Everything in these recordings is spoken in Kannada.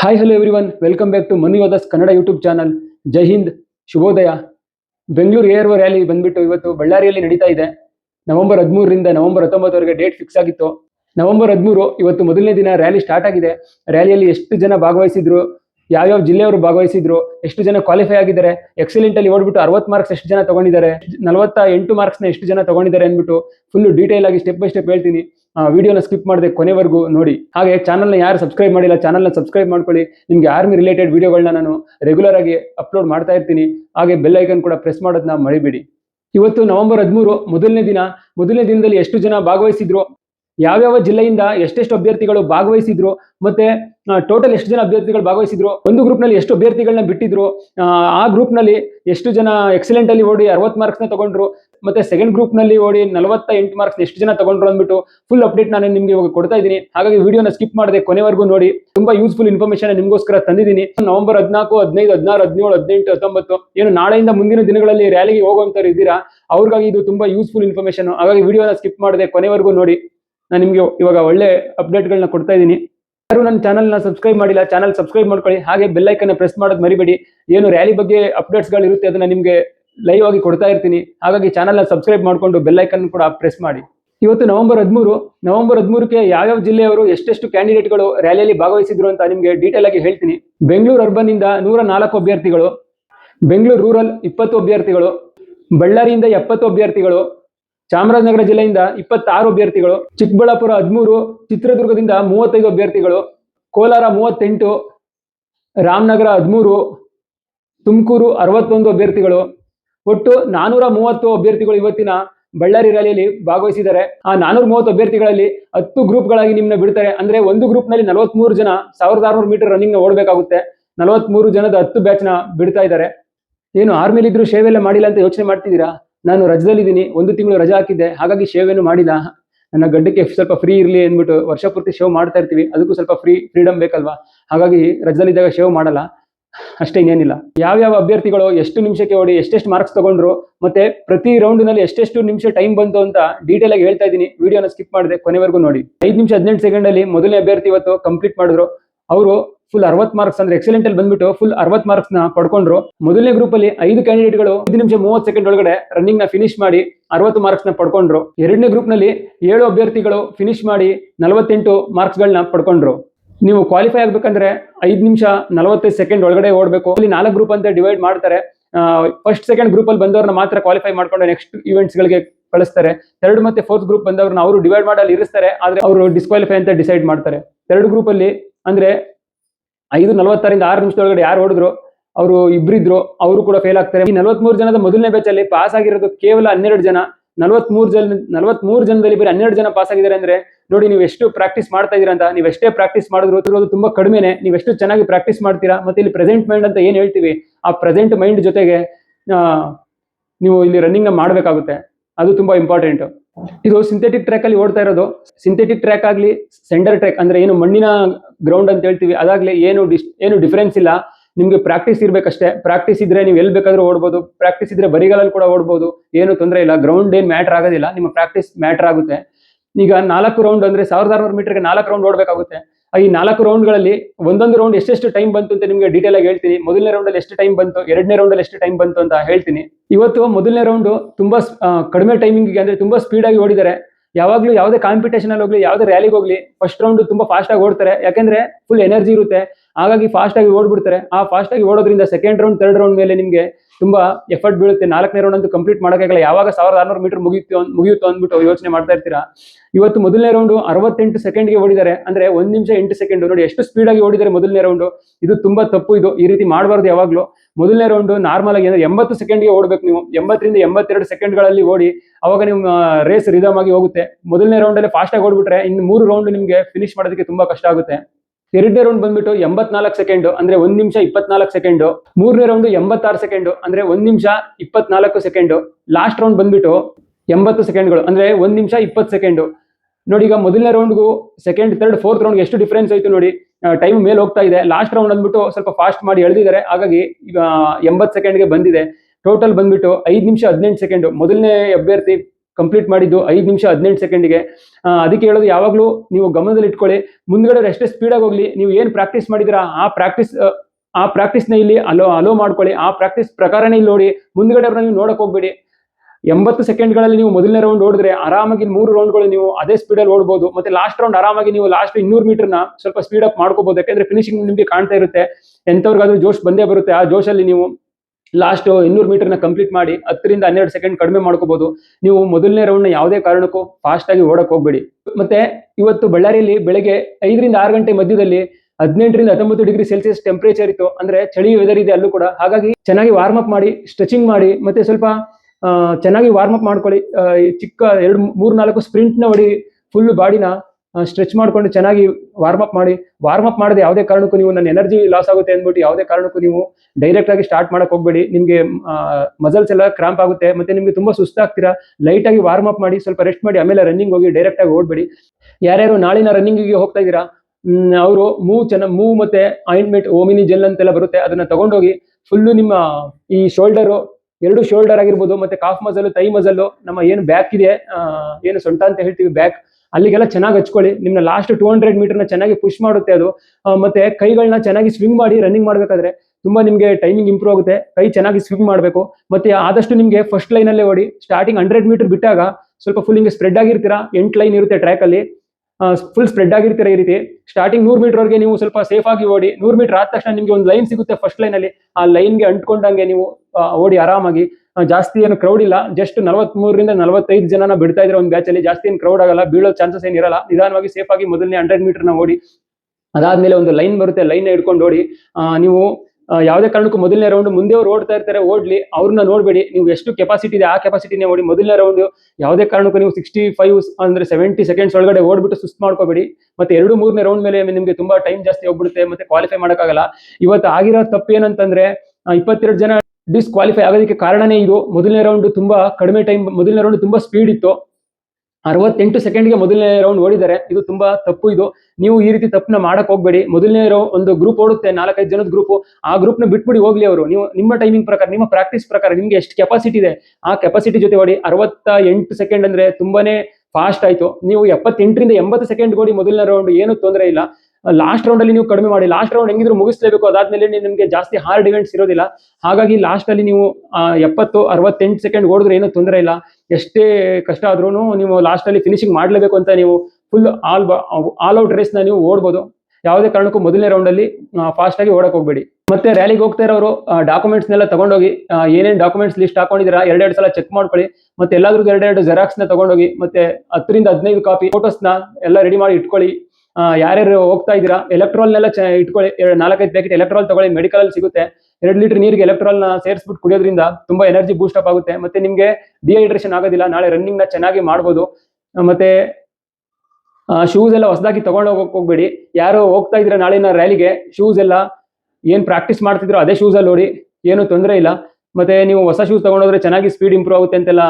Hi hello everyone welcome back to ಮನಿ ಯೋಧಸ್ ಕನ್ನಡ ಯೂಟ್ಯೂಬ್ ಚಾನಲ್ ಜೈ ಹಿಂದ್ ಶುಭೋದಯ ಬೆಂಗಳೂರು ಏರ್ವ ರ್ಯಾಲಿ ಬಂದ್ಬಿಟ್ಟು ಇವತ್ತು ಬಳ್ಳಾರಿಯಲ್ಲಿ ನಡೀತಾ ಇದೆ. ನವೆಂಬರ್ ಹದಿಮೂರರಿಂದ ನವೆಂಬರ್ ಹತ್ತೊಂಬತ್ತವರೆಗೆ ಡೇಟ್ ಫಿಕ್ಸ್ ಆಗಿತ್ತು. ನವೆಂಬರ್ ಹದಿಮೂರು, ಇವತ್ತು ಮೊದಲನೇ ದಿನ ರ್ಯಾಲಿ ಸ್ಟಾರ್ಟ್ ಆಗಿದೆ. ರ್ಯಾಲಿಯಲ್ಲಿ ಎಷ್ಟು ಜನ ಭಾಗವಹಿಸಿದ್ರು? ಯಾವ್ಯಾವ ಜಿಲ್ಲೆಯವರು ಭಾಗವಹಿಸಿದ್ರು, ಎಷ್ಟು ಜನ ಕ್ವಾಲಿಫೈ ಆಗಿದ್ದಾರೆ ಎಕ್ಸಲೆಂಟ್ ಅಲ್ಲಿ ಓಡ್ಬಿಟ್ಟು ಅರವತ್ತು ಮಾರ್ಕ್ಸ್ ಎಷ್ಟು ಜನ ತಗೊಂಡಿದ್ದಾರೆ ನಲವತ್ತ ಎಂಟು ಮಾರ್ಕ್ಸ್ನ ಎಷ್ಟು ಜನ ತಗೊಂಡಿದ್ದಾರೆ ಅಂದ್ಬಿಟ್ಟು ಫುಲ್ ಡೀಟೇಲ್ ಆಗಿ ಸ್ಟೆಪ್ ಬೈ ಸ್ಟೆಪ್ ಹೇಳ್ತೀನಿ. ವಿಡಿಯೋನ ಸ್ಕಿಪ್ ಮಾಡದೆ ಕೊನೆವರೆಗೂ ನೋಡಿ. ಹಾಗೆ ಚಾನಲ್ನ ಯಾರು ಸಬ್ಸ್ಕ್ರೈಬ್ ಮಾಡಿಲ್ಲ ಚಾನಲ್ನ ಸಬ್ಸ್ಕ್ರೈಬ್ ಮಾಡ್ಕೊಳ್ಳಿ. ನಿಮ್ಗೆ ಆರ್ಮಿ ರಿಲೇಟೆಡ್ ವಿಡಿಯೋಗಳನ್ನ ನಾನು ರೆಗ್ಯುಲರ್ ಆಗಿ ಅಪ್ಲೋಡ್ ಮಾಡ್ತಾ ಇರ್ತೀನಿ. ಹಾಗೆ ಬೆಲ್ ಐಕನ್ ಕೂಡ ಪ್ರೆಸ್ ಮಾಡೋದನ್ನ ಮರಿಬೇಡಿ. ಇವತ್ತು ನವೆಂಬರ್ ಹದಿಮೂರು, ಮೊದಲನೇ ದಿನ. ಮೊದಲನೇ ದಿನದಲ್ಲಿ ಎಷ್ಟು ಜನ ಭಾಗವಹಿಸಿದ್ರು? ಯಾವ್ಯಾವ ಜಿಲ್ಲೆಯಿಂದ ಎಷ್ಟೆಷ್ಟು ಅಭ್ಯರ್ಥಿಗಳು ಭಾಗವಹಿಸಿದ್ರು ಮತ್ತೆ ಟೋಟಲ್ ಎಷ್ಟು ಜನ ಅಭ್ಯರ್ಥಿಗಳು ಭಾಗವಹಿಸಿದ್ರು ಒಂದು ಗ್ರೂಪ್ನಲ್ಲಿ ಎಷ್ಟು ಅಭ್ಯರ್ಥಿಗಳನ್ನ ಬಿಟ್ಟಿದ್ರು ಆ, ಗ್ರೂಪ್ನಲ್ಲಿ ಎಷ್ಟು ಜನ ಎಕ್ಸಲೆಂಟ್ ಅಲ್ಲಿ ಓಡಿ ಅರವತ್ತು ಮಾರ್ಕ್ಸ್ ತಗೊಂಡ್ರು ಮತ್ತೆ ಸೆಕೆಂಡ್ ಗ್ರೂಪ್ನಲ್ಲಿ ಓಡಿ ನಲವತ್ತ ಎಂಟು ಮಾರ್ಕ್ಸ್ ಎಷ್ಟು ಜನ ತಗೊಂಡ್ರು ಅಂದ್ಬಿಟ್ಟು ಫುಲ್ ಅಪ್ಡೇಟ್ ನಾನು ನಿಮ್ಗೆ ಇವಾಗ ಕೊಡ್ತಾ ಇದ್ದೀನಿ. ಹಾಗಾಗಿ ವಿಡಿಯೋನ ಸ್ಕಿಪ್ ಮಾಡದೆ ಕೊನೆವರೆಗೂ ನೋಡಿ. ತುಂಬಾ ಯೂಸ್ಫುಲ್ ಇನ್ಫಾರ್ಮೇಶನ್ ನಿಮಗೋಸ್ಕರ ತಂದಿದ್ದೀನಿ. ನವೆಂಬರ್ ಹದಿನಾಲ್ಕು ಹದಿನೈದು ಹದಿನಾರು ಹದಿನೇಳು ಹದಿನೆಂಟು ಹತ್ತೊಂಬತ್ತು ಏನು ನಾಳೆಯಿಂದ ಮುಂದಿನ ದಿನಗಳಲ್ಲಿ ರ್ಯಾಲಿಗೆ ಹೋಗುವಂತ ಇದ್ದೀರಾ ಅವ್ರಿಗಾಗಿ ಇದು ತುಂಬಾ ಯೂಸ್ಫುಲ್ ಇನ್ಫಾರ್ಮೇಶನ್ ಹಾಗಾಗಿ ವಿಡಿಯೋನ ಸ್ಕಿಪ್ ಮಾಡದೆ ಕೊನೆವರೆಗೂ ನೋಡಿ. ನಾನು ನಿಮಗೆ ಇವಾಗ ಒಳ್ಳೆ ಅಪ್ಡೇಟ್ಗಳನ್ನ ಕೊಡ್ತಾ ಇದ್ದೀನಿ. ಯಾರು ನನ್ನ ಚಾನಲ್ನ ಸಬ್ಸ್ಕ್ರೈಬ್ ಮಾಡಿಲ್ಲ ಚಾನಲ್ ಸಬ್ಸ್ಕ್ರೈಬ್ ಮಾಡ್ಕೊಳ್ಳಿ. ಹಾಗೆ ಬೆಲ್ಲೈಕನ್ನ ಪ್ರೆಸ್ ಮಾಡೋದು ಮರಿಬೇಡಿ. ಏನು ರ್ಯಾಲಿ ಬಗ್ಗೆ ಅಪ್ಡೇಟ್ಸ್ಗಳು ಇರುತ್ತೆ ಅದನ್ನ ನಿಮಗೆ ಲೈವ್ ಆಗಿ ಕೊಡ್ತಾ ಇರ್ತೀನಿ. ಹಾಗಾಗಿ ಚಾನಲ್ನ ಸಬ್ಸ್ಕ್ರೈಬ್ ಮಾಡಿಕೊಂಡು ಬೆಲ್ಲೈಕನ್ ಕೂಡ ಪ್ರೆಸ್ ಮಾಡಿ. ಇವತ್ತು ನವೆಂಬರ್ ಹದಿಮೂರು, ನವೆಂಬರ್ ಹದಿಮೂರಕ್ಕೆ ಯಾವ್ಯಾವ ಜಿಲ್ಲೆಯವರು ಎಷ್ಟೆಷ್ಟು ಕ್ಯಾಂಡಿಡೇಟ್ಗಳು ರ್ಯಾಲಿಯಲ್ಲಿ ಭಾಗವಹಿಸಿದ್ರು ಅಂತ ನಿಮಗೆ ಡೀಟೇಲ್ ಆಗಿ ಹೇಳ್ತೀನಿ. ಬೆಂಗಳೂರು ಅರ್ಬನ್ ಇಂದ ನೂರ ನಾಲ್ಕು ಅಭ್ಯರ್ಥಿಗಳು, ಬೆಂಗಳೂರು ರೂರಲ್ ಇಪ್ಪತ್ತು ಅಭ್ಯರ್ಥಿಗಳು, ಬಳ್ಳಾರಿಯಿಂದ ಎಪ್ಪತ್ತು ಅಭ್ಯರ್ಥಿಗಳು ಚಾಮರಾಜನಗರ ಜಿಲ್ಲೆಯಿಂದ ಇಪ್ಪತ್ತಾರು ಅಭ್ಯರ್ಥಿಗಳು, ಚಿಕ್ಕಬಳ್ಳಾಪುರ ಹದಿಮೂರು, ಚಿತ್ರದುರ್ಗದಿಂದ ಮೂವತ್ತೈದು ಅಭ್ಯರ್ಥಿಗಳು, ಕೋಲಾರ ಮೂವತ್ತೆಂಟು, ರಾಮನಗರ ಹದಿಮೂರು, ತುಮಕೂರು ಅರವತ್ತೊಂದು ಅಭ್ಯರ್ಥಿಗಳು. ಒಟ್ಟು ನಾನೂರ ಮೂವತ್ತು ಅಭ್ಯರ್ಥಿಗಳು ಇವತ್ತಿನ ಬಳ್ಳಾರಿ ರ್ಯಾಲಿಯಲ್ಲಿ ಭಾಗವಹಿಸಿದ್ದಾರೆ. ಆ ನಾನೂರ ಮೂವತ್ತು ಅಭ್ಯರ್ಥಿಗಳಲ್ಲಿ ಹತ್ತು ಗ್ರೂಪ್ಗಳಾಗಿ ನಿಮ್ಮನ್ನ ಬಿಡ್ತಾರೆ. ಅಂದ್ರೆ ಒಂದು ಗ್ರೂಪ್ನಲ್ಲಿ ನಲವತ್ಮೂರು ಜನ ಸಾವಿರದ ಆರುನೂರು ಮೀಟರ್ ರನ್ನಿಂಗ್ ಓಡಬೇಕಾಗುತ್ತೆ. ನಲವತ್ಮೂರು ಜನದ ಹತ್ತು ಬ್ಯಾಚ್ನ ಬಿಡ್ತಾ ಇದ್ದಾರೆ. ಏನು ಆರ್ಮಿಲಿ ಶೇವ್ ಎಲ್ಲ ಮಾಡಿಲ್ಲ ಅಂತ ಯೋಚನೆ ಮಾಡ್ತಿದ್ದೀರಾ? ನಾನು ರಜದಲ್ಲಿದ್ದೀನಿ, ಒಂದು ತಿಂಗಳು ರಜಾ ಹಾಕಿದ್ದೆ, ಹಾಗಾಗಿ ಶೇವ್ ಏನು ಮಾಡಿಲ್ಲ. ನನ್ನ ಗಡ್ಡಕ್ಕೆ ಸ್ವಲ್ಪ ಫ್ರೀ ಇರಲಿ ಅಂದ್ಬಿಟ್ಟು ವರ್ಷ ಪೂರ್ತಿ ಶೇವ್ ಮಾಡ್ತಾ ಇರ್ತೀವಿ, ಅದಕ್ಕೂ ಸ್ವಲ್ಪ ಫ್ರೀ ಫ್ರೀಡಮ್ ಬೇಕಲ್ವಾ? ಹಾಗಾಗಿ ರಜದಲ್ಲಿದ್ದಾಗ ಶೇವ್ ಮಾಡಲ್ಲ. ಅಷ್ಟೇ ಇನ್ನೇನಿಲ್ಲ. ಯಾವ್ಯಾವ ಅಭ್ಯರ್ಥಿಗಳು ಎಷ್ಟು ನಿಮಿಷಕ್ಕೆ ಓಡಿ, ಎಷ್ಟೆಷ್ಟು ಮಾರ್ಕ್ಸ್ ತಗೊಂಡ್ರು, ಮತ್ತೆ ಪ್ರತಿ ರೌಂಡ್ನಲ್ಲಿ ಎಷ್ಟೆಷ್ಟು ನಿಮಿಷ ಟೈಮ್ ಬಂತು ಅಂತ ಡೀಟೇಲ್ ಆಗಿ ಹೇಳ್ತಾ ಇದ್ದೀನಿ. ವಿಡಿಯೋನ ಸ್ಕಿಪ್ ಮಾಡಿದೆ ಕೊನೆವರೆಗೂ ನೋಡಿ. ಐದು ನಿಮಿಷ ಹದಿನೆಂಟು ಸೆಕೆಂಡ್ ಅಲ್ಲಿ ಮೊದಲನೇ ಅಭ್ಯರ್ಥಿ ಇವತ್ತು ಕಂಪ್ಲೀಟ್ ಮಾಡಿದ್ರು. ಅವರು ಫುಲ್ ಅರವತ್ ಮಾರ್ಕ್ಸ್ ಅಂದ್ರೆ ಎಕ್ಸಲೆಂಟ್ ಅಲ್ಲಿ ಬಂದ್ಬಿಟ್ಟು ಫುಲ್ ಅರವತ್ ಮಾರ್ಕ್ಸ್ನ ಪಡ್ಕೊಂಡ್ರು. ಮೊದಲನೇ ಗ್ರೂಪ್ ಅಲ್ಲಿ ಐದು ಕ್ಯಾಂಡಿಡೇಟ್ಗಳು ಐದು ನಿಮಿಷ ಮೂವತ್ತು ಸೆಕೆಂಡ್ ಒಳಗಡೆ ರನ್ನಿಂಗ್ನ ಫಿನಿಶ್ ಮಾಡಿ ಅರವತ್ತು ಮಾರ್ಕ್ಸ್ನ ಪಡ್ಕೊಂಡ್ರು. ಎರಡನೇ ಗ್ರೂಪ್ನಲ್ಲಿ ಏಳು ಅಭ್ಯರ್ಥಿಗಳು ಫಿನಿಶ್ ಮಾಡಿ ನಲವತ್ತೆಂಟು ಮಾರ್ಕ್ಸ್ ಗಳನ್ನ ಪಡ್ಕೊಂಡ್ರು. ನೀವು ಕ್ವಾಲಿಫೈ ಆಗ್ಬೇಕಂದ್ರೆ ಐದು ನಿಮಿಷ ನಲವತ್ತೈದು ಸೆಕೆಂಡ್ ಒಳಗಡೆ ಓಡಬೇಕು. ಅಲ್ಲಿ ನಾಲ್ಕು ಗ್ರೂಪ್ ಅಂತ ಡಿವೈಡ್ ಮಾಡ್ತಾರೆ. ಫಸ್ಟ್ ಸೆಕೆಂಡ್ ಗ್ರೂಪ್ ಅಲ್ಲಿ ಬಂದವ್ರನ್ನ ಮಾತ್ರ ಕ್ವಾಲಿಫೈ ಮಾಡ್ಕೊಂಡು ನೆಕ್ಸ್ಟ್ ಇವೆಂಟ್ಸ್ ಗಳಿಗೆ ಕಳಿಸ್ತಾರೆ. ಥರ್ಡ್ ಮತ್ತೆ ಫೋರ್ತ್ ಗ್ರೂಪ್ ಬಂದವ್ರನ್ನ ಅವರು ಡಿವೈಡ್ ಮಾಡಲ್ಲಿ ಇರಿಸ್ತಾರೆ. ಆದ್ರೆ ಅವರು ಡಿಸ್ಕ್ವಾಲಿಫೈ ಅಂತ ಡಿಸೈಡ್ ಮಾಡ್ತಾರೆ. ಥರ್ಡ್ ಗ್ರೂಪ್ ಅಲ್ಲಿ ಅಂದ್ರೆ ಐದು ನಲವತ್ತರಿಂದ ಆರು ನಿಮಿಷದೊಳಗಡೆ ಯಾರು ಹೊಡೆದ್ರು, ಅವರು ಇಬ್ರಿದ್ರು, ಅವರು ಕೂಡ ಫೇಲ್ ಆಗ್ತಾರೆ. ಈ ನಲವತ್ಮೂರು ಜನದ ಮೊದಲನೇ ಬ್ಯಾಚ್ ಅಲ್ಲಿ ಪಾಸ್ ಆಗಿರೋದು ಕೇವಲ ಹನ್ನೆರಡು ಜನ. ನಲವತ್ಮೂರು ಜನ, ನಲವತ್ಮೂರು ಜನದಲ್ಲಿ ಬರೀ ಹನ್ನೆರಡು ಜನ ಪಾಸ್ ಆಗಿದ್ದಾರೆ ಅಂದ್ರೆ, ನೋಡಿ ನೀವು ಎಷ್ಟು ಪ್ರಾಕ್ಟೀಸ್ ಮಾಡ್ತಾ ಇದೀರ ಅಂತ. ನೀವು ಎಷ್ಟೇ ಪ್ರಾಕ್ಟೀಸ್ ಮಾಡಿದ್ರು ತುಂಬಾ ಕಡಿಮೆನೆ. ನೀವು ಎಷ್ಟು ಚೆನ್ನಾಗಿ ಪ್ರಾಕ್ಟೀಸ್ ಮಾಡ್ತೀರಾ, ಮತ್ತೆ ಇಲ್ಲಿ ಪ್ರೆಸೆಂಟ್ ಮೈಂಡ್ ಅಂತ ಏನ್ ಹೇಳ್ತೀವಿ? ಆ ಪ್ರೆಸೆಂಟ್ ಮೈಂಡ್ ಜೊತೆಗೆ ನೀವು ಇಲ್ಲಿ ರನ್ನಿಂಗ್ ಮಾಡ್ಬೇಕಾಗುತ್ತೆ. ಅದು ತುಂಬಾ ಇಂಪಾರ್ಟೆಂಟ್ ಇದು ಸಿಂಥೆಟಿಕ್ ಟ್ರ್ಯಾಕ್ ಅಲ್ಲಿ ಓಡ್ತಾ ಇರೋದು. ಸಿಂಥೆಟಿಕ್ ಟ್ರ್ಯಾಕ್ ಆಗ್ಲಿ ಸೆಂಡರ್ ಟ್ರ್ಯಾಕ್ ಅಂದ್ರೆ ಏನು ಮಣ್ಣಿನ ಗ್ರೌಂಡ್ ಅಂತ ಹೇಳ್ತೀವಿ. ಅದಾಗ್ಲೇ ಏನು ಡಿಸ್ ಏನು ಡಿಫ್ರೆನ್ಸ್ ಇಲ್ಲ. ನಿಮ್ಗೆ ಪ್ರಾಕ್ಟೀಸ್ ಇರಬೇಕಷ್ಟೇ. ಪ್ರಾಕ್ಟೀಸ್ ಇದ್ರೆ ನೀವು ಎಲ್ಲಿ ಬೇಕಾದ್ರೂ ಓಡ್ಬೋದು. ಪ್ರಾಕ್ಟೀಸ್ ಇದ್ರೆ ಬರಿಗಳಲ್ಲಿ ಕೂಡ ಓಡ್ಬೋದು. ಏನು ತೊಂದರೆ ಇಲ್ಲ. ಗ್ರೌಂಡ್ ಏನ್ ಮ್ಯಾಟರ್ ಆಗೋದಿಲ್ಲ. ನಿಮ್ಮ ಪ್ರಾಕ್ಟೀಸ್ ಮ್ಯಾಟರ್ ಆಗುತ್ತೆ. ಈಗ ನಾಲ್ಕು ರೌಂಡ್ ಅಂದ್ರೆ ಸಾವಿರದ ಆರುನೂರು ಮೀಟರ್ಗೆ ನಾಲ್ಕು ರೌಂಡ್ ಓಡಬೇಕಾಗುತ್ತೆ. ಈ ನಾಲ್ಕು ರೌಂಡ್ಗಳಲ್ಲಿ ಒಂದೊಂದು ರೌಂಡ್ ಎಷ್ಟೆಷ್ಟು ಟೈಮ್ ಬಂತು ಅಂತ ನಿಮಗೆ ಡೀಟೇಲ್ ಆಗಿ ಹೇಳ್ತೀನಿ. ಮೊದಲನೇ ರೌಂಡ್ ಅಲ್ಲಿ ಎಷ್ಟು ಟೈಮ್ ಬಂತು? ಎರಡನೇ ರೌಂಡ್ ಅಲ್ಲಿ ಎಷ್ಟು ಟೈಮ್ ಬಂತು ಅಂತ ಹೇಳ್ತೀನಿ. ಇವತ್ತು ಮೊದಲನೇ ರೌಂಡ್ ತುಂಬಾ ಕಡಿಮೆ ಟೈಮಿಂಗ್ ಅಂದ್ರೆ ತುಂಬಾ ಸ್ಪೀಡ್ ಆಗಿ ಓಡಿದ್ದಾರೆ. ಯಾವಾಗ್ಲೂ ಯಾವುದೇ ಕಾಂಪಿಟೇಷನ್ ಅಲ್ಲಿ ಹೋಗ್ಲಿ, ಯಾವುದೇ ರ್ಯಾಲಿಗೆ ಹೋಗ್ಲಿ ಫಸ್ಟ್ ರೌಂಡ್ ತುಂಬಾ ಫಾಸ್ಟ್ ಆಗಿ ಓಡ್ತಾರೆ. ಯಾಕಂದ್ರೆ ಫುಲ್ ಎನರ್ಜಿ ಇರುತ್ತೆ. ಹಾಗಾಗಿ ಫಾಸ್ಟ್ ಆಗಿ ಓಡ್ಬಿಡ್ತಾರೆ. ಆ ಫಾಸ್ಟ್ ಆಗಿ ಓಡೋದ್ರಿಂದ ಸೆಕೆಂಡ್ ರೌಂಡ್ ತರ್ಡ್ ರೌಂಡ್ ಮೇಲೆ ನಿಮಗೆ ತುಂಬಾ ಎಫರ್ಟ್ ಬೀಳುತ್ತೆ. ನಾಲ್ಕನೇ ರೌಂಡ್ ಅಂತೂ ಕಂಪ್ಲೀಟ್ ಮಾಡೋಕ್ಕಾಗಲ್ಲ ಯಾವಾಗ ಸಾವಿರದ ಆರ್ನೂರು ಮೀಟರ್ ಮುಗಿಯುತ್ತೆ ಮುಗಿಯುತ್ತೋ ಅಂದ್ಬಿಟ್ಟು ಯೋಚನೆ ಮಾಡ್ತಾ ಇರ್ತೀರಾ? ಇವತ್ತು ಮೊದಲನೇ ರೌಂಡ್ ಅರವತ್ತೆಂಟು ಸೆಕೆಂಡ್ಗೆ ಓಡಿದ್ದಾರೆ. ಅಂದ್ರೆ ಒಂದು ನಿಮಿಷ ಎಂಟು ಸೆಕೆಂಡ್ ನೋಡಿ ಎಷ್ಟು ಸ್ಪೀಡ್ ಆಗಿ ಓಡಿದ್ದಾರೆ ಮೊದಲನೇ ರೌಂಡು ಇದು ತುಂಬಾ ತಪ್ಪು. ಇದು ಈ ರೀತಿ ಮಾಡಬಾರ್ದು ಯಾವಾಗ್ಲೂ. ಮೊದಲನೇ ರೌಂಡು ನಾರ್ಮಲ್ ಆಗಿ ಅಂದ್ರೆ ಎಂಬತ್ತು ಸೆಕೆಂಡ್ಗೆ ಓಡಬೇಕು ನೀವು. ಎಂಬತ್ತರಿಂದ ಎಂಬತ್ತೆರಡು ಸೆಕೆಂಡ್ಗಳಲ್ಲಿ ಓಡಿ ಅವಾಗ ನಿಮ್ಮ ರೇಸ್ ರಿದಮ್ ಆಗಿ ಹೋಗುತ್ತೆ. ಮೊದಲನೇ ರೌಂಡ್ ಅಲ್ಲಿ ಫಾಸ್ಟ್ ಆಗಿ ಓಡ್ಬಿಟ್ರೆ ಇನ್ನು ಮೂರು ರೌಂಡ್ ನಿಮ್ಗೆ ಫಿನಿಶ್ ಮಾಡೋದಕ್ಕೆ ತುಂಬಾ ಕಷ್ಟ ಆಗುತ್ತೆ. ಎರಡನೇ ರೌಂಡ್ ಬಂದ್ಬಿಟ್ಟು ಎಂಬತ್ನಾಲ್ಕು ಸೆಕೆಂಡ್ ಅಂದ್ರೆ ಒಂದ್ ನಿಮಿಷ ಇಪ್ಪತ್ನಾಲ್ಕು ಸೆಕೆಂಡ್ ಮೂರನೇ ರೌಂಡ್ ಎಂಬತ್ತಾರು ಸೆಕೆಂಡ್ ಅಂದ್ರೆ ಒಂದ್ ನಿಮಿಷ ಇಪ್ಪತ್ನಾಲ್ಕು ಸೆಕೆಂಡ್ ಲಾಸ್ಟ್ ರೌಂಡ್ ಬಂದ್ಬಿಟ್ಟು ಎಂಬತ್ತು ಸೆಕೆಂಡ್ಗಳು ಅಂದ್ರೆ ಒಂದ್ ನಿಮಿಷ ಇಪ್ಪತ್ತು ಸೆಕೆಂಡ್ ನೋಡಿ ಈಗ ಮೊದಲನೇ ರೌಂಡ್ಗೂ ಸೆಕೆಂಡ್ ಥರ್ಡ್ ಫೋರ್ತ್ ರೌಂಡ್ ಎಷ್ಟು ಡಿಫ್ರೆನ್ಸ್ ಆಯ್ತು ನೋಡಿ. ಟೈಮ್ ಮೇಲೆ ಹೋಗ್ತಾ ಇದೆ. ಲಾಸ್ಟ್ ರೌಂಡ್ ಅಂದ್ಬಿಟ್ಟು ಸ್ವಲ್ಪ ಫಾಸ್ಟ್ ಮಾಡಿ ಎಳೆದಿದ್ದಾರೆ. ಹಾಗಾಗಿ ಈಗ ಎಂಬತ್ತು ಸೆಕೆಂಡ್ಗೆ ಬಂದಿದೆ. ಟೋಟಲ್ ಬಂದ್ಬಿಟ್ಟು ಐದು ನಿಮಿಷ ಹದಿನೆಂಟು ಸೆಕೆಂಡ್ ಮೊದಲನೇ ಅಭ್ಯರ್ಥಿ ಕಂಪ್ಲೀಟ್ ಮಾಡಿದ್ದು ಐದು ನಿಮಿಷ ಹದಿನೆಂಟು ಸೆಕೆಂಡಿಗೆ. ಅದಕ್ಕೆ ಹೇಳೋದು ಯಾವಾಗಲೂ ನೀವು ಗಮನದಲ್ಲಿ ಇಟ್ಕೊಳ್ಳಿ ಮುಂದ್ಗಡೆ ಎಷ್ಟೇ ಸ್ಪೀಡಾಗಿ ಹೋಗ್ಲಿ. ನೀವು ಏನು ಪ್ರಾಕ್ಟೀಸ್ ಮಾಡಿದಿರಾ ಆ ಪ್ರಾಕ್ಟೀಸ್ ಆ ಪ್ರಾಕ್ಟೀಸ್ನ ಇಲ್ಲಿ ಅಲೋ ಅಲೋ ಮಾಡ್ಕೊಳ್ಳಿ. ಆ ಪ್ರಾಕ್ಟೀಸ್ ಪ್ರಕಾರನೇ ಇಲ್ಲಿ ನೋಡಿ. ಮುಂದ್ಗಡೆ ಅವ್ರನ್ನ ನೀವು ನೋಡಕ್ ಹೋಗ್ಬೇಡಿ. ಎಂಬತ್ತು ಸೆಕೆಂಡ್ಗಳಲ್ಲಿ ನೀವು ಮೊದಲನೇ ರೌಂಡ್ ಓಡಿದ್ರೆ ಆರಾಮಾಗಿ ಮೂರು ರೌಂಡ್ಗಳು ನೀವು ಅದೇ ಸ್ಪೀಡಲ್ಲಿ ಓಡ್ಬೋದು. ಮತ್ತೆ ಲಾಸ್ಟ್ ರೌಂಡ್ ಆರಾಮಾಗಿ ನೀವು ಲಾಸ್ಟ್ ಇನ್ನೂರು ಮೀಟರ್ನ ಸ್ವಲ್ಪ ಸ್ಪೀಡ್ ಅಪ್ ಮಾಡ್ಕೋಬಹುದು ಯಾಕಂದ್ರೆ ಫಿನಿಶಿಂಗ್ ನಿಮಗೆ ಕಾಣ್ತಾ ಇರುತ್ತೆ. ಎಂಥವ್ರಿಗಾದ್ರೂ ಜೋಶ್ ಬಂದೇ ಬರುತ್ತೆ. ಆ ಜೋಶಲ್ಲಿ ನೀವು ಲಾಸ್ಟ್ ಇನ್ನೂರು ಮೀಟರ್ನ ಕಂಪ್ಲೀಟ್ ಮಾಡಿ ಹತ್ತರಿಂದ ಹನ್ನೆರಡು ಸೆಕೆಂಡ್ ಕಡಿಮೆ ಮಾಡ್ಕೋಬಹುದು ನೀವು ಮೊದಲನೇ ರೌಂಡ್ನ ಯಾವುದೇ ಕಾರಣಕ್ಕೂ ಫಾಸ್ಟ್ ಆಗಿ ಓಡಕ್ ಹೋಗ್ಬೇಡಿ. ಮತ್ತೆ ಇವತ್ತು ಬಳ್ಳಾರಿಯಲ್ಲಿ ಬೆಳಗ್ಗೆ ಐದರಿಂದ ಆರು ಗಂಟೆ ಮಧ್ಯದಲ್ಲಿ ಹದಿನೆಂಟರಿಂದ ಹತ್ತೊಂಬತ್ತು ಡಿಗ್ರಿ ಸೆಲ್ಸಿಯಸ್ ಟೆಂಪರೇಚರ್ ಇತ್ತು. ಅಂದ್ರೆ ಚಳಿ ವೆದರ್ ಇದೆ ಅಲ್ಲೂ ಕೂಡ. ಹಾಗಾಗಿ ಚೆನ್ನಾಗಿ ವಾರ್ಮ್ ಅಪ್ ಮಾಡಿ ಸ್ಟ್ರೆಚಿಂಗ್ ಮಾಡಿ, ಮತ್ತೆ ಸ್ವಲ್ಪ ಚೆನ್ನಾಗಿ ವಾರ್ಮ್ ಅಪ್ ಮಾಡ್ಕೊಳ್ಳಿ. ಚಿಕ್ಕ ಎರಡು, ಮೂರ್ ನಾಲ್ಕು ಸ್ಪ್ರಿಂಟ್ನ ಹೊಡಿ ಫುಲ್ ಬಾಡಿನ ಸ್ಟ್ರೆಚ್ ಮಾಡ್ಕೊಂಡು ಚೆನ್ನಾಗಿ ವಾರ್ಮ್ ಅಪ್ ಮಾಡಿ ವಾರ್ಮ್ ಅಪ್ ಮಾಡದೆ ಯಾವುದೇ ಕಾರಣಕ್ಕೂ ನೀವು ನನ್ನ ಎನರ್ಜಿ ಲಾಸ್ ಆಗುತ್ತೆ ಅಂದ್ಬಿಟ್ಟು ಯಾವುದೇ ಕಾರಣಕ್ಕೂ ನೀವು ಡೈರೆಕ್ಟ್ ಆಗಿ ಸ್ಟಾರ್ಟ್ ಮಾಡಕ್ ಹೋಗ್ಬೇಡಿ. ನಿಮಗೆ ಮಸಲ್ಸ್ ಎಲ್ಲ ಕ್ರಾಂಪ್ ಆಗುತ್ತೆ, ಮತ್ತೆ ನಿಮಗೆ ತುಂಬಾ ಸುಸ್ತಾಗ್ತೀರಾ ಲೈಟ್ ಆಗಿ ವಾರ್ಮ್ ಅಪ್ ಮಾಡಿ, ಸ್ವಲ್ಪ ರೆಸ್ಟ್ ಮಾಡಿ, ಆಮೇಲೆ ರನ್ನಿಂಗ್ ಹೋಗಿ ಡೈರೆಕ್ಟ್ ಆಗಿ ಓಡ್ಬೇಡಿ. ಯಾರ್ಯಾರು ನಾಳಿನ ರನ್ನಿಂಗಿಗೆ ಹೋಗ್ತಾ ಇದ್ದೀರಾ? ಅವರು ಮೂವ್ ಚೆನ್ನಾಗಿ ಮೂವ್ ಮತ್ತೆ ಆಯಿಂಟ್ಮೆಂಟ್ ಓಮಿನಿ ಜೆಲ್ ಅಂತೆಲ್ಲ ಬರುತ್ತೆ. ಅದನ್ನ ತಗೊಂಡೋಗಿ ಫುಲ್ಲು ನಿಮ್ಮ, ಈ ಶೋಲ್ಡರು ಎರಡು ಶೋಲ್ಡರ್ ಆಗಿರ್ಬೋದು, ಮತ್ತೆ ಕಾಫ್ ಮಸಲ್ ತೈ ಮಸಲ್ ನಮ್ಮ ಏನು ಬ್ಯಾಕ್ ಇದೆ ಏನು ಸೊಂಟ ಅಂತ ಹೇಳ್ತೀವಿ ಬ್ಯಾಕ್ ಅಲ್ಲಿಗೆಲ್ಲ ಚೆನ್ನಾಗಿ ಹಚ್ಕೊಳ್ಳಿ. ನಿಮ್ನ ಲಾಸ್ಟ್ ಟೂ ಹಂಡ್ರೆಡ್ ಮೀಟರ್ನ ಚೆನ್ನಾಗಿ ಪುಷ್ ಮಾಡುತ್ತೆ ಅದು. ಮತ್ತೆ ಕೈಗಳನ್ನ ಚೆನ್ನಾಗಿ ಸ್ವಿಂಗ್ ಮಾಡಿ ರನ್ನಿಂಗ್ ಮಾಡಬೇಕಾದ್ರೆ ತುಂಬಾ ನಿಮಗೆ ಟೈಮಿಂಗ್ ಇಂಪ್ರೂವ್ ಆಗುತ್ತೆ. ಕೈ ಚೆನ್ನಾಗಿ ಸ್ವಿಂಗ್ ಮಾಡಬೇಕು. ಮತ್ತೆ ಆದಷ್ಟು ನಿಮಗೆ ಫಸ್ಟ್ ಲೈನಲ್ಲೇ ಓಡಿ ಸ್ಟಾರ್ಟಿಂಗ್ ಹಂಡ್ರೆಡ್ ಮೀಟರ್ ಬಿಟ್ಟಾಗ ಸ್ವಲ್ಪ ಫುಲ್ ಹಿಂಗೆ ಸ್ಪ್ರೆಡ್ ಆಗಿರ್ತೀರಾ? ಎಂಟು ಲೈನ್ ಇರುತ್ತೆ ಟ್ರ್ಯಾಕ್ ಅಲ್ಲಿ. ಫುಲ್ ಸ್ಪ್ರೆಡ್ ಆಗಿರ್ತೀರ ಈ ರೀತಿ. ಸ್ಟಾರ್ಟಿಂಗ್ ನೂರು ಮೀಟರ್ ವರೆಗೆ ನೀವು ಸ್ವಲ್ಪ ಸೇಫ್ ಆಗಿ ಓಡಿ, ನೂರು ಮೀಟರ್ ಆದ ತಕ್ಷಣ ನಿಮಗೆ ಒಂದು ಲೈನ್ ಸಿಗುತ್ತೆ ಫಸ್ಟ್ ಲೈನ್ ಅಲ್ಲಿ. ಆ ಲೈನ್ಗೆ ಅಂಟ್ಕೊಂಡಂಗೆ ನೀವು ಓಡಿ ಆರಾಮಾಗಿ. ಜಾಸ್ತಿ ಏನು ಕ್ರೌಡ್ ಇಲ್ಲ ಜಸ್ಟ್ ನಲವತ್ಮೂರರಿಂದ ನಲವತ್ತೈದು ಜನನ ಬಿಡ್ತಾ ಇದ್ರೆ ಒಂದು ಬ್ಯಾಚ್ ಅಲ್ಲಿ. ಜಾಸ್ತಿ ಏನು ಕ್ರೌಡ್ ಆಗಲ್ಲ, ಬೀಳೋ ಚಾನ್ಸಸ್ ಏನಿರಲ್ಲ ನಿಧಾನವಾಗಿ ಸೇಫ್ ಆಗಿ ಮೊದಲನೇ ಹಂಡ್ರೆಡ್ ಮೀಟರ್ನ ಓಡಿ. ಅದಾದ್ಮೇಲೆ ಒಂದು ಲೈನ್ ಬರುತ್ತೆ ಲೈನ್ ಹಿಡ್ಕೊಂಡು ಓಡಿ. ನೀವು ಯಾವುದೇ ಕಾರಣಕ್ಕೂ ಮೊದಲನೇ ರೌಂಡ್ ಮುಂದೆ ಅವ್ರು ಓಡ್ತಾ ಇರ್ತಾರೆ, ಓಡ್ಲಿ, ಅವ್ರನ್ನ ನೋಡಬೇಡಿ. ನೀವು ಎಷ್ಟು ಕೆಪಾಸಿಟಿ ಇದೆ, ಆ ಕೆಪಾಸಿಟಿನೇ ಓಡಿ ಮೊದಲನೇ ರೌಂಡ್ ಯಾವುದೇ ಕಾರಣಕ್ಕೂ ನೀವು ಸಿಕ್ಸ್ಟಿ ಫೈವ್ ಅಂದ್ರೆ ಸೆವೆಂಟಿ ಸೆಕೆಂಡ್ಸ್ ಒಳಗಡೆ ಓಡ್ಬಿಟ್ಟು ಸುಸ್ತು ಮಾಡ್ಕೋಬೇಡಿ. ಮತ್ತೆ ಎರಡು, ಮೂರನೇ ರೌಂಡ್ ಮೇಲೆ ನಿಮ್ಗೆ ತುಂಬಾ ಟೈಮ್ ಜಾಸ್ತಿ ಹೋಗ್ಬಿಡುತ್ತೆ, ಮತ್ತೆ ಕ್ವಾಲಿಫೈ ಮಾಡೋಕ್ಕಾಗಲ್ಲ. ಇವತ್ತು ಆಗಿರೋ ತಪ್ಪು ಏನಂತಂದ್ರೆ ಇಪ್ಪತ್ತೆರಡು ಜನ ಡಿಸ್ಕ್ವಾಲಿಫೈ ಆಗೋದಕ್ಕೆ ಕಾರಣನೇ ಇದು. ಮೊದಲನೇ ರೌಂಡ್ ತುಂಬಾ ಕಡಿಮೆ ಟೈಮ್ ಮೊದಲನೇ ರೌಂಡ್ ತುಂಬಾ ಸ್ಪೀಡ್ ಇತ್ತು. ಅರವತ್ತೆಂಟು ಸೆಕೆಂಡ್ಗೆ ಮೊದಲನೇ ರೌಂಡ್ ಓಡಿದ್ದಾರೆ ಇದು ತುಂಬಾ ತಪ್ಪು ಇದು. ನೀವು ಈ ರೀತಿ ತಪ್ಪನ್ನ ಮಾಡಕ್ ಹೋಗ್ಬೇಡಿ. ಮೊದಲನೇ ಒಂದು ಗ್ರೂಪ್ ಓಡುತ್ತೆ, ನಾಲ್ಕೈದು ಜನದ ಗ್ರೂಪ್ ಆ ಗ್ರೂಪ್ನ ಬಿಟ್ಬಿಡಿ, ಹೋಗ್ಲಿ ಅವರು. ನೀವು ನಿಮ್ಮ ಟೈಮಿಂಗ್ ಪ್ರಕಾರ, ನಿಮ್ಮ ಪ್ರಾಕ್ಟೀಸ್ ಪ್ರಕಾರ ನಿಮ್ಗೆ ಎಷ್ಟು ಕೆಪಾಸಿಟಿ ಇದೆ? ಆ ಕೆಪಾಸಿಟಿ ಜೊತೆ ಓಡಿ ಅರವತ್ತ ಎಂಟು ಸೆಕೆಂಡ್ ಅಂದ್ರೆ ತುಂಬಾನೇ ಫಾಸ್ಟ್ ಆಯ್ತು. ನೀವು ಎಪ್ಪತ್ತೆಂಟರಿಂದ ಎಂಬತ್ತು ಸೆಕೆಂಡ್ ಓಡಿ ಮೊದಲನೇ ರೌಂಡ್ ಏನು ತೊಂದರೆ ಇಲ್ಲ. ಲಾಸ್ಟ್ ರೌಂಡ್ ಅಲ್ಲಿ ನೀವು ಕಡಿಮೆ ಮಾಡಿ ಲಾಸ್ಟ್ ರೌಂಡ್ ಹೆಂಗಿದ್ರು ಮುಗಿಸ್ಲೇಬೇಕು, ಅದಾದ್ಮೇಲೆ ನಿಮಗೆ ಜಾಸ್ತಿ ಹಾರ್ಡ್ ಇವೆಂಟ್ಸ್ ಇರೋದಿಲ್ಲ. ಹಾಗಾಗಿ ಲಾಸ್ಟ್ ಅಲ್ಲಿ ನೀವು ಎಪ್ಪತ್ತು, ಅರವತ್ತೆಂಟು ಸೆಕೆಂಡ್ ಓಡಿದ್ರೆ ಏನೂ ತೊಂದರೆ ಇಲ್ಲ. ಎಷ್ಟೇ ಕಷ್ಟ ಆದ್ರೂ ನೀವು ಲಾಸ್ಟ್ ಅಲ್ಲಿ ಫಿನಿಶಿಂಗ್ ಮಾಡ್ಲೇಬೇಕು ಅಂತ ನೀವು ಫುಲ್ ಆಲ್ ಆಲ್ ಔಟ್ ರೇಸ್ನ ನೀವು ಓಡ್ಬೋದು. ಯಾವುದೇ ಕಾರಣಕ್ಕೂ ಮೊದಲನೇ ರೌಂಡ್ ಅಲ್ಲಿ ಫಾಸ್ಟ್ ಆಗಿ ಓಡಕ್ ಹೋಗ್ಬೇಡಿ. ಮತ್ತೆ ರ್ಯಾಲಿಗೆ ಹೋಗ್ತಾ ಇರೋರು ಡಾಕ್ಯುಮೆಂಟ್ಸ್ ನೆಲ್ಲ ತಗೊಂಡೋಗಿ ಏನೇನು ಡಾಕ್ಯುಮೆಂಟ್ಸ್ ಲಿಸ್ಟ್ ಹಾಕೊಂಡಿದ್ದೀರಾ, ಎರಡೆರಡು ಸಲ ಚೆಕ್ ಮಾಡ್ಕೊಳ್ಳಿ. ಮತ್ತೆ ಎಲ್ಲಾದ್ರೂ ಎರಡೆರಡು ಜೆರಾಕ್ಸ್ನ ತಗೊಂಡೋಗಿ, ಮತ್ತೆ ಹತ್ತರಿಂದ ಹದಿನೈದು ಕಾಪಿ ಫೋಟೋಸ್ನ ಎಲ್ಲ ರೆಡಿ ಮಾಡಿ ಇಟ್ಕೊಳ್ಳಿ. ಯಾರ್ಯಾರು ಹೋಗ್ತಾ ಇದ್ದೀರಾ ಎಲೆಕ್ಟ್ರಾಲ್ನೆಲ್ಲ ಚ ಇಟ್ಕೊಳ್ಳಿ ನಾಲ್ಕೈದು ಪ್ಯಾಕೆಟ್ ಎಲೆಕ್ಟ್ರಾಲ್ ತಗೊಳ್ಳಿ ಮೆಡಿಕಲ್ ಅಲ್ಲಿ ಸಿಗುತ್ತೆ. ಎರಡು ಲೀಟರ್ ನೀರಿಗೆ ಎಲೆಕ್ಟ್ರಾಲ್ನ ಸೇರಿಸ್ಬಿಟ್ಟು ಕುಡಿಯೋದ್ರಿಂದ ತುಂಬಾ ಎನರ್ಜಿ ಬೂಸ್ಟ್ ಅಪ್ ಆಗುತ್ತೆ. ಮತ್ತೆ ನಿಮಗೆ ಡಿಹೈಡ್ರೇಷನ್ ಆಗೋದಿಲ್ಲ, ನಾಳೆ ರನ್ನಿಂಗ್ನ ಚೆನ್ನಾಗಿ ಮಾಡ್ಬೋದು. ಮತ್ತೆ ಶೂಸ್ ಎಲ್ಲ ಹೊಸದಾಗಿ ತಗೊಂಡು ಹೋಗಕ್ ಹೋಗ್ಬೇಡಿ. ಯಾರು ಹೋಗ್ತಾ ಇದ್ರೆ ನಾಳಿನ ರ್ಯಾಲಿಗೆ ಶೂಸ್ ಎಲ್ಲ ಏನ್ ಪ್ರಾಕ್ಟೀಸ್ ಮಾಡ್ತಿದ್ರು ಅದೇ ಶೂಸ್ ಅಲ್ಲಿ ನೋಡಿ, ಏನು ತೊಂದರೆ ಇಲ್ಲ. ಮತ್ತೆ ನೀವು ಹೊಸ ಶೂಸ್ ತಗೊಂಡೋದ್ರೆ ಚೆನ್ನಾಗಿ ಸ್ಪೀಡ್ ಇಂಪ್ರೂವ್ ಆಗುತ್ತೆ ಅಂತೆಲ್ಲ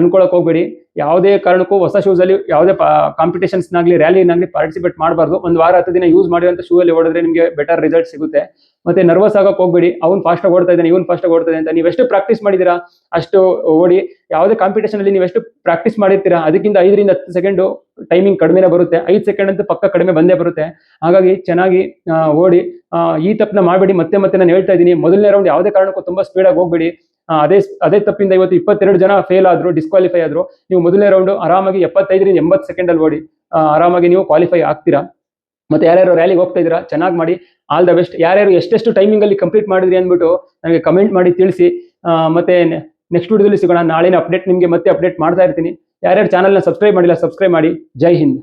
ಅನ್ಕೊಳಕ್ ಹೋಗ್ಬೇಡಿ. ಯಾವುದೇ ಕಾರಣಕ್ಕೂ ಹೊಸ ಶೂಸ್ ಅಲ್ಲಿ ಯಾವುದೇ ಕಾಂಪಿಟೇಷನ್ಸ್ ನಾಗ್ಲಿ ರ್ಯಾಲಿನಾಗ್ಲಿ ಪಾರ್ಟಿಸಿಪೇಟ್ ಮಾಡಬಾರ್ದು. ಒಂದು ವಾರ, ಹತ್ತು ದಿನ ಯೂಸ್ ಮಾಡಿರುವಂತ ಶೂ ಅಲ್ಲಿ ಓಡಿದ್ರೆ ನಿಮಗೆ ಬೆಟರ್ ರಿಸಲ್ಟ್ ಸಿಗುತ್ತೆ. ಮತ್ತೆ ನರ್ವಸ್ ಆಗಕ್ಕೆ ಹೋಗ್ಬೇಡಿ. ಅವ್ನು ಫಾಸ್ಟ್ ಆಗಿ ಓಡ್ತಾ ಇದ್ದಾನೆ, ಇವನು ಫಾಸ್ಟ್ ಆಗಿ ಓಡ್ತಾ ಇದ್ದಾನೆ ಅಂತ. ನೀವು ಎಷ್ಟು ಪ್ರಾಕ್ಟೀಸ್ ಮಾಡಿದೀರಾ ಅಷ್ಟು ಓಡಿ, ಯಾವುದೇ ಕಾಂಪಿಟೇಷನ್ ಅಲ್ಲಿ ನೀವು ಎಷ್ಟು ಪ್ರಾಕ್ಟೀಸ್ ಮಾಡಿರ್ತೀರಾ? ಅದಕ್ಕಿಂತ ಐದರಿಂದ ಹತ್ತು ಸೆಕೆಂಡ್ ಟೈಮಿಂಗ್ ಕಡಿಮೆನೇ ಬರುತ್ತೆ. ಐದು ಸೆಕೆಂಡ್ ಅಂತ ಪಕ್ಕ ಕಡಿಮೆ ಬಂದೇ ಬರುತ್ತೆ. ಹಾಗಾಗಿ ಚೆನ್ನಾಗಿ ಓಡಿ ಈ ತಪ್ಪನ್ನ ಮಾಡಬೇಡಿ. ಮತ್ತೆ ಮತ್ತೆ ನಾನು ಹೇಳ್ತಾ ಇದ್ದೀನಿ, ಮೊದಲನೇ ರೌಂಡ್ ಯಾವುದೇ ಕಾರಣಕ್ಕೂ ತುಂಬಾ ಸ್ಪೀಡ್ ಆಗಿ ಹೋಗ್ಬೇಡಿ. ಅದೇ ಅದೇ ತಪ್ಪಿಂದ ಇವತ್ತು ಇಪ್ಪತ್ತೆರಡು ಜನ ಫೇಲ್ ಆದ್ರು ಡಿಸ್ಕ್ವಾಲಿಫೈ ಆದ್ರು. ನೀವು ಮೊದಲನೇ ರೌಂಡ್ ಆರಾಮಾಗಿ ಎಪ್ಪತ್ತೈದರಿಂದ ಎಂಬತ್ತು ಸೆಕೆಂಡಲ್ಲಿ ಓಡಿ ಆರಾಮಾಗಿ ನೀವು ಕ್ವಾಲಿಫೈ ಆಗ್ತೀರಾ? ಮತ್ತೆ ಯಾರ್ಯಾರು ರ್ಯಾಲಿಗೆ ಹೋಗ್ತಾ ಇದ್ದೀರಾ? ಚೆನ್ನಾಗಿ ಮಾಡಿ ಆಲ್ ದ ಬೆಸ್ಟ್ ಯಾರ್ಯಾರು ಎಷ್ಟೆಷ್ಟು ಟೈಮಿಂಗ್ ಅಲ್ಲಿ ಕಂಪ್ಲೀಟ್ ಮಾಡಿದ್ರಿ ಅಂದ್ಬಿಟ್ಟು ನನಗೆ ಕಮೆಂಟ್ ಮಾಡಿ ತಿಳಿಸಿ. ಮತ್ತೆ ನೆಕ್ಸ್ಟ್ ವಿಡಿಯೋದಲ್ಲಿ ಸಿಗೋಣ. ನಾಳಿನ ಅಪ್ಡೇಟ್ ನಿಮಗೆ ಮತ್ತೆ ಅಪ್ಡೇಟ್ ಮಾಡ್ತಾ ಇರ್ತೀನಿ. ಯಾರ್ಯಾರು ಚಾನಲ್ನ ಸಬ್ಸ್ಕ್ರೈಬ್ ಮಾಡಿಲ್ಲ ಸಬ್ಸ್ಕ್ರೈಬ್ ಮಾಡಿ. ಜೈ ಹಿಂದ್.